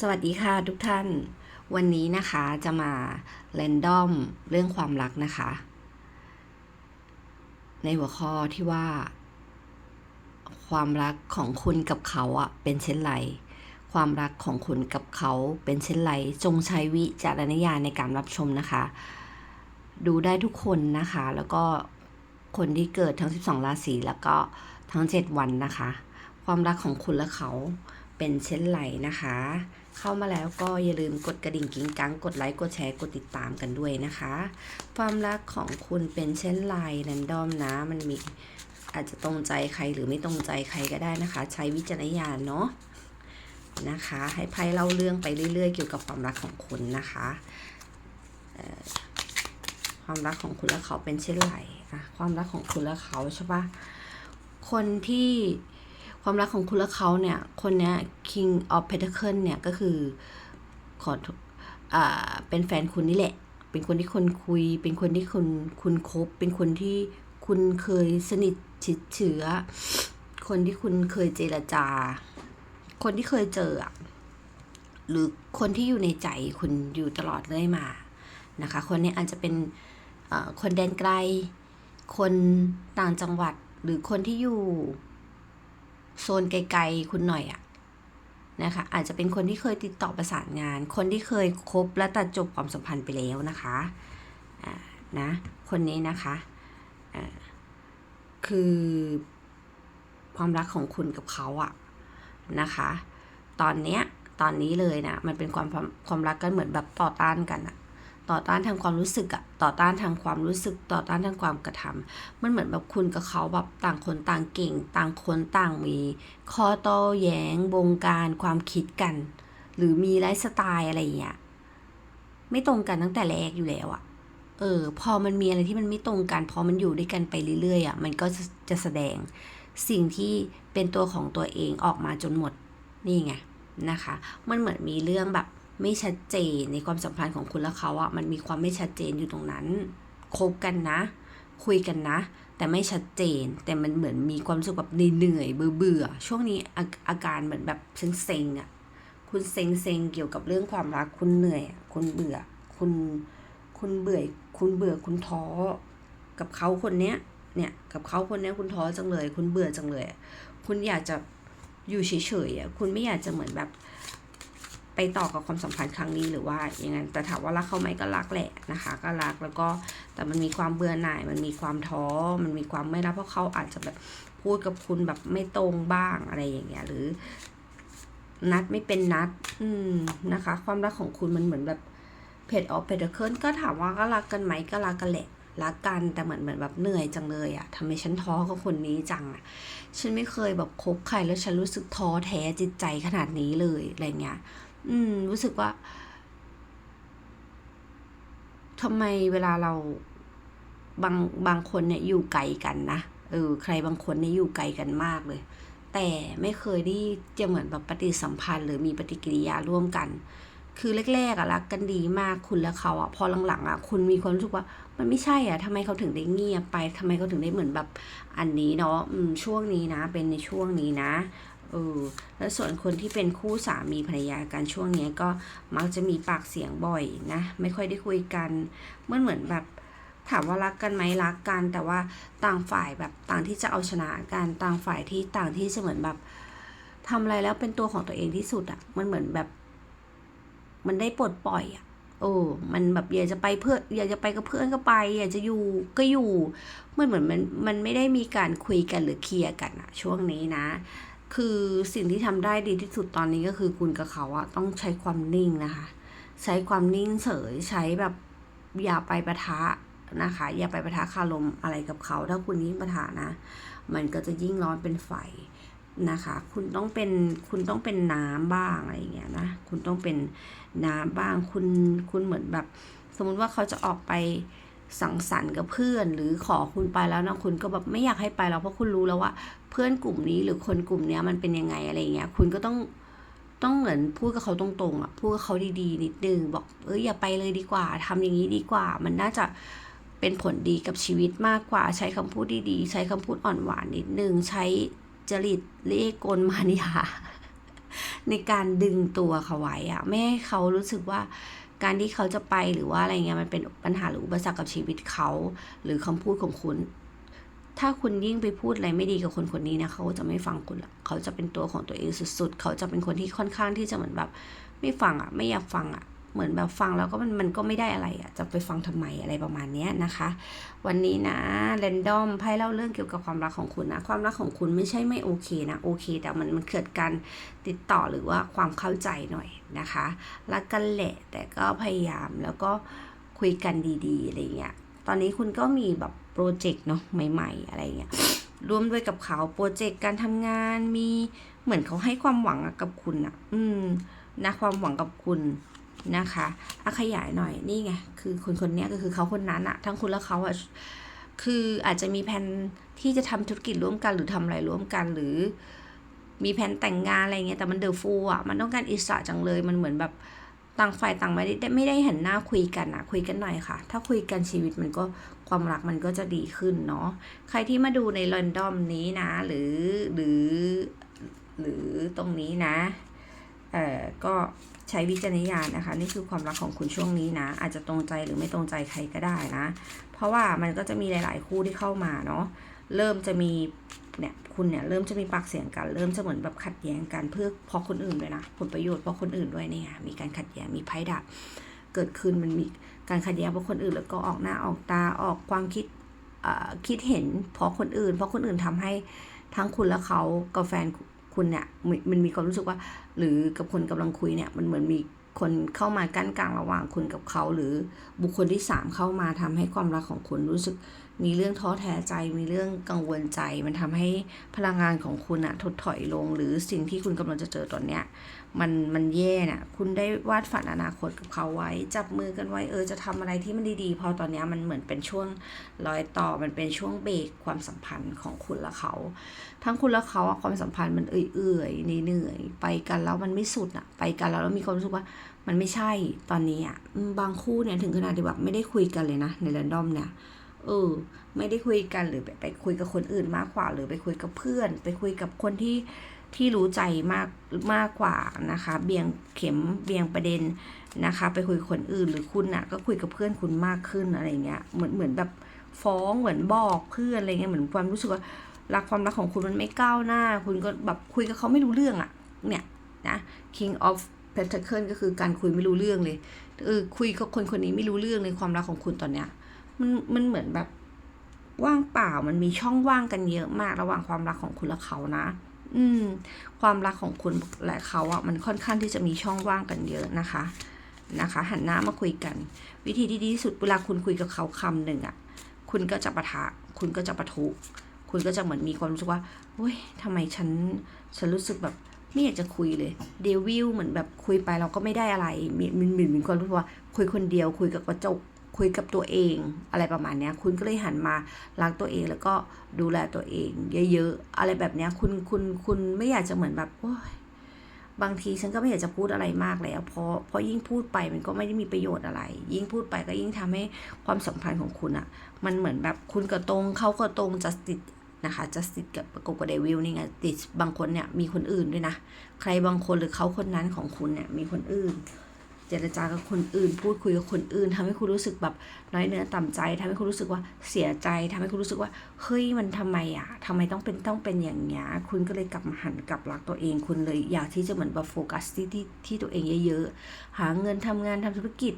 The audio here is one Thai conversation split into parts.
สวัสดีค่ะทุกท่าน วันนี้นะคะจะมาเรนดอมเรื่องความรักนะคะ ในหัวข้อที่ว่า ความรักของคุณกับเขาอะเป็นเช่นไร ความรักของคุณกับเขาเป็นเช่นไร จงใช้วิจารณญาณในการรับชมนะคะ ดูได้ทุกคนนะคะ แล้วก็คนที่เกิดทั้ง 12 ราศีแล้วก็ทั้ง 7 วันนะคะ ความรักของคุณและเขา เป็นเช่นไรนะคะ เข้ามาแล้วก็อย่าลืมกดกระดิ่งกิ้งกังกดไลค์กดแชร์กดติดตามกันด้วยนะคะ ความรักของคุณเป็นเช่นไรแรนดอมนะมันมีอาจจะตรงใจใครหรือไม่ตรงใจใครก็ได้นะคะ ใช้วิจารณญาณเนาะนะคะ ให้ไพ่เล่าเรื่องไปเรื่อย ๆ เกี่ยวกับความรักของคุณนะคะความรักของคุณและเขาเป็นเช่นไรอะความรักของคุณและเขาใช่ปะคนที่ ความรักของคุณและเขาเนี่ย คนเนี้ย King of Pentacle เนี่ย ก็คือขออ่าเป็นแฟนคุณนี่แหละ เป็นคนที่คนคุย เป็นคนที่คุณคุณคบ เป็นคนที่คุณเคยสนิทชิดเชื้อ คนที่คุณเคยเจรจา คนที่เคยเจออะหรือคนที่อยู่ในใจคุณอยู่ตลอดเรื่อยมานะคะ คนนี้อาจจะเป็นอ่อคนแดนไกล คนต่างจังหวัดหรือคนที่อยู่ โซนไกลๆคุณหน่อยอะนะคะอาจจะเป็นคนที่เคยติดต่อประสานงาน คนที่เคยคบและตัดจบความสัมพันธ์ไปแล้วนะคะอ่านะคนนี้นะคะอ่าคือความรักของคุณกับเขาอะนะคะ ตอนเนี้ยตอนนี้เลยนะมันเป็นความความความรักกันเหมือนแบบต่อต้านกันอะ ต่อต้านทางความรู้สึกอะต่อต้านทางความรู้สึก ต่อต้านทางความกระทำมันเหมือนแบบคุณกับเขาแบบต่างคนต่างเก่ง ต่างคนต่างมีข้อโต้แย้งบงการความคิดกัน หรือมีไลฟ์สไตล์อะไรอย่างเงี้ยไม่ตรงกันตั้งแต่แรกอยู่แล้วอะเออ พอมันมีอะไรที่มันไม่ตรงกัน พอมันอยู่ด้วยกันไปเรื่อยๆอะมันก็จะจะแสดงสิ่งที่เป็นตัวของตัวเองออกมาจนหมด นี่ไงนะคะ มันเหมือนมีเรื่องแบบ ไม่ชัดเจนในความสัมพันธ์ของคุณและเขาอะมันมีความไม่ชัดเจนอยู่ตรงนั้นคบกันนะ คุยกันนะ แต่ไม่ชัดเจน แต่มันเหมือนมีความสึกแบบเหนื่อยเบื่อเบื่อช่วงนี้อาอาการเหมือนแบบเซ็งๆอะคุณเซ็งเซ็งๆเกี่ยวกับเรื่องความรักคุณเหนื่อย คุณเบื่อ คุณคุณเบื่อคุณเบื่อคุณท้อกับเขาคนเนี้ยเนี่ยกับเขาคนเนี้ยคุณท้อจังเลย คุณเบื่อจังเลย คุณอยากจะอยู่เฉยๆอะคุณไม่อยากจะเหมือนแบบ ไปต่อกับความสัมพันธ์ครั้งนี้หรือว่าอย่างนั้นแต่ถามว่ารักเขาไหมก็รักแหละนะคะ ก็รักแล้วก็แต่มันมีความเบื่อหน่าย มันมีความท้อ มันมีความไม่รักเพราะเขาอาจจะแบบพูดกับคุณแบบไม่ตรงบ้างอะไรอย่างเงี้ยหรือ นัดไม่เป็นนัด อืมนะคะ ความรักของคุณมันเหมือนแบบเพจออฟเพจเคิลก็ถามว่าก็รักกันไหมก็รักกันแหละรักกันแต่เหมือนเหมือนแบบเหนื่อยจังเลยอะทำไมฉันท้อกับคนนี้จังอะฉันไม่เคยแบบคบใครแล้วฉันรู้สึกท้อแท้จิตใจขนาดนี้เลยอะไรเงี้ย อืม รู้สึกว่าทำไมเวลาเราบางบางคนเนี่ยอยู่ไกลกันนะเออใครบางคนเนี่ยอยู่ไกลกันมากเลย แต่ไม่เคยที่จะเหมือนแบบปฏิสัมพันธ์ หรือมีปฏิกิริยาร่วมกัน คือแรกๆอะรักกันดีมากคุณและเขาอะพอหลังๆอะคุณมีความรู้สึกว่า มันไม่ใช่อะทำไมเขาถึงได้เงียบไปทำไมเขาถึงได้เหมือนแบบอันนี้เนาะอืมช่วงนี้นะ เป็นในช่วงนี้นะ เออแล้วส่วนคนที่เป็นคู่สามีภรรยากันช่วงนี้ก็มักจะมีปากเสียงบ่อยนะ ไม่ค่อยได้คุยกันเมันเหมือนแบบถามว่ารักกันไหมรักกัน แต่ว่าต่างฝ่ายแบบต่างที่จะเอาชนะกันต่างฝ่ายที่ต่างที่จะเหมือนแบบทำอะไรแล้วเป็นตัวของตัวเองที่สุดอะ่ะ มันเหมือนแบบ มันได้ปลดปล่อยอะ่ะโอ้มันแบบอยากจะไปเพื่ออยากจะไปกับเพื่อนก็ไป อยากจะอยู่ก็อยู่มันเหมือนมันมันไม่ได้มีการคุยกันหรือเคลียร์กันอะช่วงนี้นะ คือสิ่งที่ทำได้ดีที่สุดตอนนี้ก็คือคุณกับเขาอะต้องใช้ความนิ่งนะคะ ใช้ความนิ่งเฉยใช้แบบอย่าไปประทะนะคะ อย่าไปประทะคารมอะไรกับเขา ถ้าคุณยิ่งประทะนะ มันก็จะยิ่งร้อนเป็นไฟนะคะ คุณต้องเป็นคุณต้องเป็นน้ำบ้างอะไรอย่างเงี้ยนะ คุณต้องเป็นน้ำบ้างคุณคุณเหมือนแบบ สมมุติว่าเขาจะออกไป สังสรรค์กับเพื่อน หรือขอคุณไปแล้วนะคุณก็แบบไม่อยากให้ไปแล้วเพราะคุณรู้แล้วว่า เพื่อนกลุ่มนี้หรือคนกลุ่มเนี้ยมันเป็นยังไงอะไรเงี้ยคุณก็ต้องต้องเหมือนพูดกับเขาตรงๆอะพูดกับเขาดีๆ นิดนึงบอกเอออย่าไปเลยดีกว่าทำอย่างนี้ดีกว่า มันน่าจะเป็นผลดีกับชีวิตมากกว่า ใช้คำพูดดีๆ ใช้คำพูดอ่อนหวานนิดนึงใช้จริตเล่กลมานิยาในการดึงตัวเขาไว้อะไม่ให้เขารู้สึกว่า การที่เขาจะไปหรือว่าอะไรเงี้ยมันเป็นปัญหาหรืออุปสรรคกับชีวิตเขา หรือคำพูดของคุณ ถ้าคุณยิ่งไปพูดอะไรไม่ดีกับคนคนนี้นะเขาจะไม่ฟังคุณละเขาจะเป็นตัวของตัวเองสุด ๆ เขาจะเป็นคนที่ค่อนข้างที่จะเหมือนแบบ ไม่ฟังอะ ไม่อยากฟังอะ เหมือนแบบฟังแล้วก็มันมันก็ไม่ได้อะไรอะ จะไปฟังทำไมอะไรประมาณเนี้ยนะคะ วันนี้นะเรนดอมไพ่เล่าเรื่องเกี่ยวกับความรักของคุณนะ ความรักของคุณไม่ใช่ไม่โอเคนะ โอเค แต่มันมันเกิดการติดต่อหรือว่าความเข้าใจหน่อยนะคะ รักกันแหละ แต่ก็พยายามแล้วก็คุยกันดีๆอะไรเงี้ย ตอนนี้คุณก็มีแบบโปรเจกต์เนาะใหม่ๆ อะไรเงี้ยร่วมด้วยกับเขาโปรเจกต์การทำงานมีเหมือนเขาให้ความหวังกับคุณอะอืมนะความหวังกับคุณ นะคะอะขยายหน่อยนี่ไงคือคนคนนี้ก็คือเขาคนนั้นอะทั้งคุณและเขาอะคืออาจจะมีแผนที่จะทำธุรกิจร่วมกันหรือทำอะไรร่วมกันหรือมีแผนแต่งงานอะไรเงี้ยแต่มันเดอะฟูอะมันต้องการอิสระจังเลยมันเหมือนแบบต่างฝ่ายต่างไม่ได้ไม่ได้เห็นหน้าคุยกันอะคุยกันหน่อยค่ะ ถ้าคุยกันชีวิตมันก็ความรักมันก็จะดีขึ้นเนาะใครที่มาดูในลอนดอมนี้นะ หรือหรือหรือตรงนี้นะเอ่อก็ ใช้วิจารณญาณนะคะ นี่คือความรักของคุณช่วงนี้นะ อาจจะตรงใจหรือไม่ตรงใจใครก็ได้นะ เพราะว่ามันก็จะมีหลาย ๆ คู่ที่เข้ามาเนาะเริ่มจะมีเนี่ยคุณเนี่ยเริ่มจะมีปากเสียงกัน เริ่มจะเหมือนแบบขัดแย้งกันเพื่อเพราะคนอื่นด้วยนะผลประโยชน์เพราะคนอื่นด้วยเนี่ยมีการขัดแย้งมีไพ่ดับเกิดขึ้นมันมีการขัดแย้งเพราะคนอื่นแล้วก็ออกหน้าออกตาออกความคิดคิดเห็นเพราะคนอื่น เพราะคนอื่นทำให้ทั้งคุณและเขากับแฟน คุณเนี่ยมันมีความรู้สึกว่า หรือกับคนกำลังคุยเนี่ยมันเหมือนมีคนเข้ามากั้นกลางระหว่างคุณกับเขา หรือบุคคลที่สามเข้ามาทำให้ความรักของคุณรู้สึกมีเรื่องท้อแท้ใจมีเรื่องกังวลใจ มันทำให้พลังงานของคุณอะถดถอยลง หรือสิ่งที่คุณกำลังจะเจอตอนเนี้ยมันมันแย่น่ะคุณได้วาดฝันอนาคตกับเขาไว้ จับมือกันไว้เออจะทำอะไรที่มันดีๆ พอตอนนี้มันเหมือนเป็นช่วงรอยต่อมันเป็นช่วงเบรกความสัมพันธ์ของคุณและเขา ทั้งคุณและเขาอะความสัมพันธ์มันเอื่อยๆเหนื่อยๆไปกันแล้วมันไม่สุดอะไปกันแล้วแล้วมีความรู้สึกว่ามันไม่ใช่ตอนนี้อะบางคู่เนี่ยถึงขนาดที่แบบไม่ได้คุยกันเลยนะในแรนดอมเนี่ย เออ ไม่ได้คุยกันหรือไปไปคุยกับคนอื่นมากกว่า หรือไปคุยกับเพื่อน ไปคุยกับคนที่ที่รู้ใจมากมากกว่านะคะ เบี่ยงเข็มเบี่ยงประเด็นนะคะ ไปคุยกับคนอื่นหรือคุณน่ะ ก็คุยกับเพื่อนคุณมากขึ้นอะไรเงี้ยเหมือนเหมือนแบบฟ้องเหมือนบอกเพื่อนอะไรเงี้ยเหมือนความรู้สึกว่ารักความรักของคุณมันไม่ก้าวหน้า คุณก็แบบคุยกับเขาไม่รู้เรื่องอะเนี่ยนะ King of Pentacle ก็คือการคุยไม่รู้เรื่องเลยเออคุยกับคนคนนี้ไม่รู้เรื่องเลยความรักของคุณตอนเนี้ย มันมันเหมือนแบบว่างเปล่ามันมีช่องว่างกันเยอะมากระหว่างความรักของคุณและเขานะ อืม ความรักของคุณและเขาอะมันค่อนข้างที่จะมีช่องว่างกันเยอะนะคะ นะคะ หันหน้ามาคุยกัน วิธีที่ดีที่สุดเวลาคุณคุยกับเขาคำหนึ่งอะ คุณก็จะปะทะ คุณก็จะปะทุ คุณก็จะเหมือนมีความรู้สึกว่าเฮ้ยทำไมฉัน ฉันรู้สึกแบบไม่อยากจะคุยเลย เดวิลเหมือนแบบคุยไปเราก็ไม่ได้อะไร มีมีมีมีความรู้สึกว่าคุยคนเดียวคุยกับกระจก คุยกับตัวเองอะไรประมาณนี้คุณก็เลยหันมารักตัวเองแล้วก็ดูแลตัวเอง เยอะๆอะไรแบบนี้คุณคุณคุณไม่อยากจะเหมือนแบบโอ้ยบางทีฉันก็ไม่อยากจะพูดอะไรมากแล้ว เพราะเพราะยิ่งพูดไปมันก็ไม่ได้มีประโยชน์อะไร ยิ่งพูดไปก็ยิ่งทำให้ความสัมพันธ์ของคุณอะมันเหมือนแบบคุณก็ตรงเขาก็ตรงจะติดนะคะจะติดกับประกบกับเดวิลนี่ไงติดบางคนเนี่ยมีคนอื่นด้วยนะ ใครบางคนหรือเขาคนนั้นของคุณเนี่ยมีคนอื่น เจรจากับคนอื่น พูดคุยกับคนอื่นทำให้คุณรู้สึกแบบน้อยเนื้อต่ำใจทำให้คุณรู้สึกว่าเสียใจทำให้คุณรู้สึกว่าเฮ้ยมันทำไมอะทำไมต้องเป็นต้องเป็นอย่างเงี้ยคุณก็เลยกลับมาหันกลับรักตัวเอง คุณเลยอยากที่จะเหมือนแบบโฟกัสที่ที่ที่ตัวเองเยอะๆหาเงินทำงานทำธุรกิจ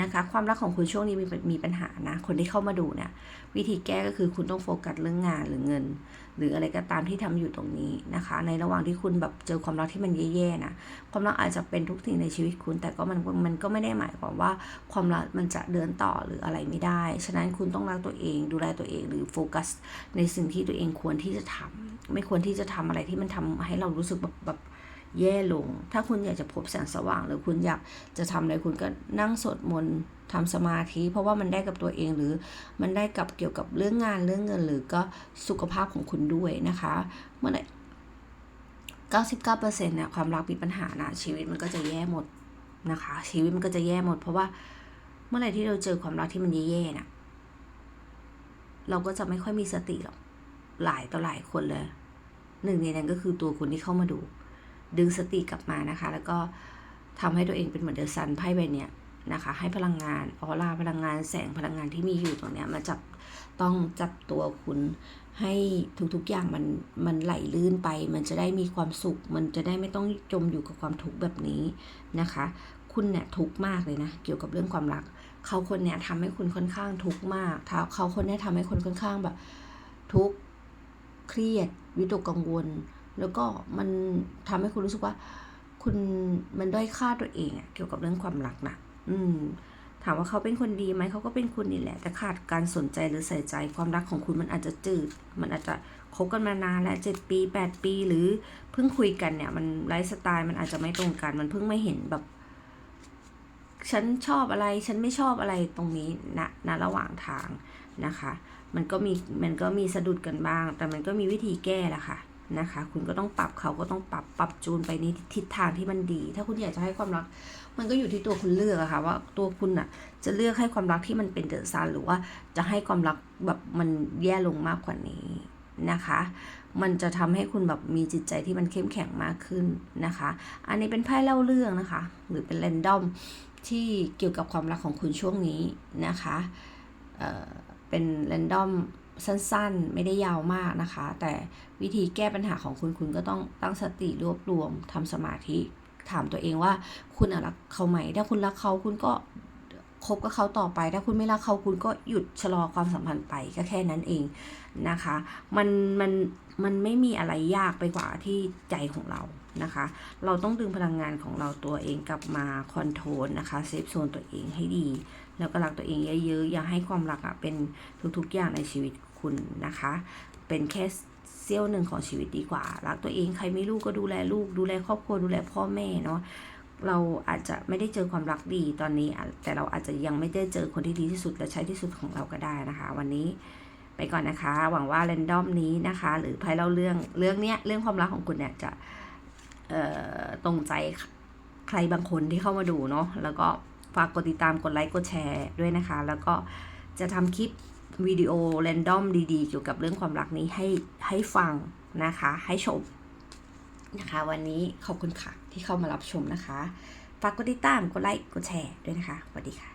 นะคะ ความรักของคุณช่วงนี้มีมีปัญหานะ คนที่เข้ามาดูเนี่ยวิธีแก้ก็คือคุณต้องโฟกัสเรื่องงานหรือเงิน หรืออะไรก็ตามที่ทำอยู่ตรงนี้นะคะ ในระหว่างที่คุณแบบเจอความรักที่มันแย่ๆนะความรักอาจจะเป็นทุกสิ่งในชีวิตคุณ แต่ก็มันมันก็ไม่ได้หมายความว่าความรักมันจะเดินต่อหรืออะไรไม่ได้ ฉะนั้นคุณต้องรักตัวเองดูแลตัวเอง หรือโฟกัส ในสิ่งที่ตัวเองควรที่จะทำไม่ควรที่จะทำอะไรที่มันทำให้เรารู้สึกแบบแบบ แย่ลง ถ้าคุณอยากจะพบแสงสว่าง หรือคุณอยากจะทำอะไรคุณก็นั่งสวดมนต์ทำสมาธิ เพราะว่ามันได้กับตัวเองหรือมันได้กับเกี่ยวกับเรื่องงานเรื่องเงิน หรือก็สุขภาพของคุณด้วยนะคะ เมื่อไหร่99%เนี่ยความรักมีปัญหานะชีวิตมันก็จะแย่หมดนะคะ ชีวิตมันก็จะแย่หมด เพราะว่าเมื่อไหร่ที่เราเจอความรักที่มันแย่ๆน่ะเราก็จะไม่ค่อยมีสติหรอกหลายต่อหลายคนเลย หนึ่งในนั้นก็คือตัวคุณที่เข้ามาดู ดึงสติกลับมานะคะ แล้วก็ทำให้ตัวเองเป็นเหมือนเดอะซันไพ่ใบเนี้ยนะคะ ให้พลังงานออร่าพลังงานแสงพลังงานที่มีอยู่ตรงเนี้ยมาจับต้องจับตัวคุณให้ทุกๆอย่างมันมันไหลลื่นไป มันจะได้มีความสุข มันจะได้ไม่ต้องจมอยู่กับความทุกข์แบบนี้นะคะ คุณเนี่ยทุกข์มากเลยนะ เกี่ยวกับเรื่องความรัก เขาคนเนี้ยทำให้คุณค่อนข้างทุกข์มากถ้าเขาคนเนี้ยทำให้คนค่อนข้างแบบ ทุกข์เครียดวิตกกังวล แล้วก็มันทำให้คุณรู้สึกว่า คุณมันด้อยค่าตัวเองอะเกี่ยวกับเรื่องความรักนะอืม ถามว่าเขาเป็นคนดีไหมเขาก็เป็นคนนี่แหละ แต่ขาดการสนใจหรือใส่ใจความรักของคุณมันอาจจะจืด มันอาจจะคบกันมานานแล้วเจ็ดปีแปดปีหรือเพิ่งคุยกันเนี่ย มันไลฟ์สไตล์มันอาจจะไม่ตรงกัน มันเพิ่งไม่เห็นแบบฉันชอบอะไร ฉันไม่ชอบอะไรตรงนี้นะณระหว่างทางนะคะ มันก็มี มันก็มีสะดุดกันบ้าง แต่มันก็มีวิธีแก้ละค่ะ นะคะ คุณก็ต้องปรับเขาก็ต้องปรับปรับจูนไปในทิศทางที่มันดี ถ้าคุณอยากจะให้ความรัก มันก็อยู่ที่ตัวคุณเลือกอะค่ะว่าตัวคุณอะจะเลือกให้ความรักที่มันเป็นเดอะซันหรือว่าจะให้ความรักแบบมันแย่ลงมากกว่านี้นะคะ มันจะทำให้คุณแบบมีจิตใจที่มันเข้มแข็งมากขึ้นนะคะ อันนี้เป็นไพ่เล่าเรื่องนะคะ หรือเป็นแรนดอมที่เกี่ยวกับความรักของคุณช่วงนี้นะคะ เเป็นแรนดอม สั้นๆ ไม่ได้ยาวมากนะคะ แต่วิธีแก้ปัญหาของคุณคุณก็ต้องตั้งสติรวบรวมทำสมาธิถามตัวเองว่าคุณรักเขาไหม ถ้าคุณรักเขาคุณก็คบกับเขาต่อไป ถ้าคุณไม่รักเขาคุณก็หยุดชะลอความสัมพันธ์ไปก็แค่นั้นเองนะคะ มันมันมันไม่มีอะไรยากไปกว่าที่ใจของเรา นะคะ เราต้องดึงพลังงานของเราตัวเองกลับมาคอนโทรลนะคะเซฟโซนตัวเองให้ดี แล้วก็รักตัวเองเยอะๆอย่าให้ความรักอะเป็นทุกๆอย่างในชีวิตคุณนะคะ เป็นแค่เสี้ยวหนึ่งของชีวิตดีกว่า รักตัวเองใครไม่ลูกก็ดูแลลูก ดูแลครอบครัวดูแลพ่อแม่เนาะเราอาจจะไม่ได้เจอความรักดีตอนนี้ แต่เราอาจจะยังไม่ได้เจอคนที่ดีที่สุดและใช้ที่สุดของเราก็ได้นะคะ วันนี้ไปก่อนนะคะ หวังว่าเรนดอมนี้นะคะ หรือภัยเล่าเรื่องเรื่องเนี้ยเรื่องความรักของคุณเนี่ยจะ ตรงใจใครบางคนที่เข้ามาดูเนาะแล้วก็ฝากกดติดตามกดไลค์กดแชร์ด้วยนะคะ แล้วก็จะทำคลิปวิดีโอเรนดอมดีๆ เกี่ยวกับเรื่องความรักนี้ให้ให้ฟังนะคะ ให้ชมนะคะ วันนี้ขอบคุณค่ะที่เข้ามารับชมนะคะ ฝากกดติดตามกดไลค์กดแชร์ด้วยนะคะสวัสดีค่ะ